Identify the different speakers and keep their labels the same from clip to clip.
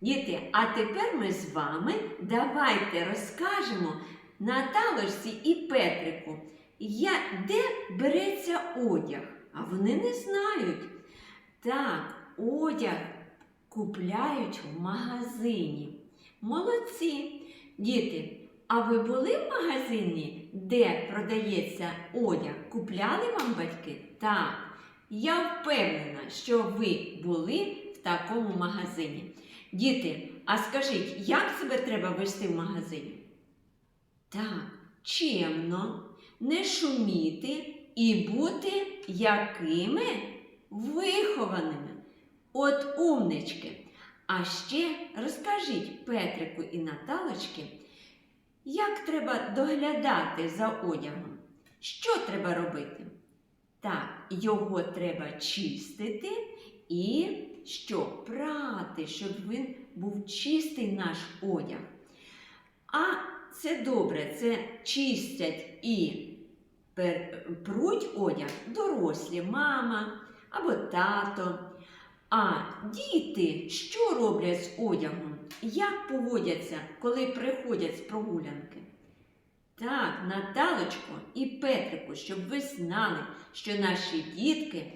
Speaker 1: Діти, а тепер ми з вами давайте розкажемо Наталочці і Петрику, я, де береться одяг, а вони не знають. Так, одяг купляють в магазині. Молодці, діти. А ви були в магазині, де продається одяг? Купляли вам батьки? Так. Я впевнена, що ви були в такому магазині. Діти, а скажіть, як себе треба вести в магазині? Так, чемно, не шуміти і бути якими вихованими. От умнички. А ще розкажіть Петрику і Наталочки, як треба доглядати за одягом? Що треба робити? Так, його треба чистити і що? Прати, щоб він був чистий наш одяг. А це добре, це чистять і пруть одяг дорослі, мама або тато. А діти що роблять з одягом? Як поводяться, коли приходять з прогулянки? Так, Наталочко і Петрику, щоб ви знали, що наші дітки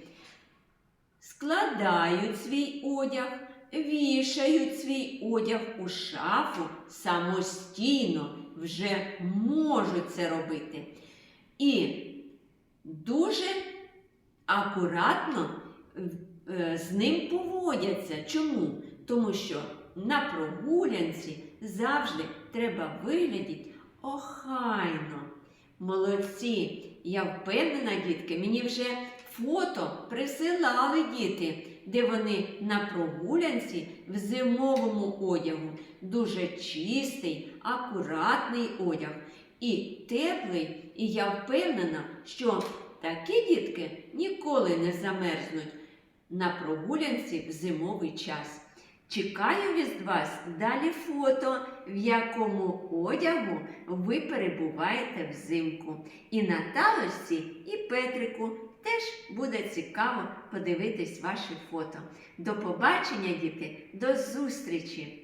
Speaker 1: складають свій одяг, вішають свій одяг у шафу самостійно, вже можуть це робити. І дуже акуратно е, з ним поводяться. Чому? Тому що на прогулянці завжди треба виглядіти охайно. Молодці! Я впевнена, дітки, мені вже фото присилали діти, де вони на прогулянці в зимовому одягу. Дуже чистий, акуратний одяг і теплий. І я впевнена, що такі дітки ніколи не замерзнуть на прогулянці в зимовий час. Чекаю від вас далі фото, в якому одягу ви перебуваєте взимку. І Наталочці, і Петрику теж буде цікаво подивитись ваші фото. До побачення, діти, до зустрічі!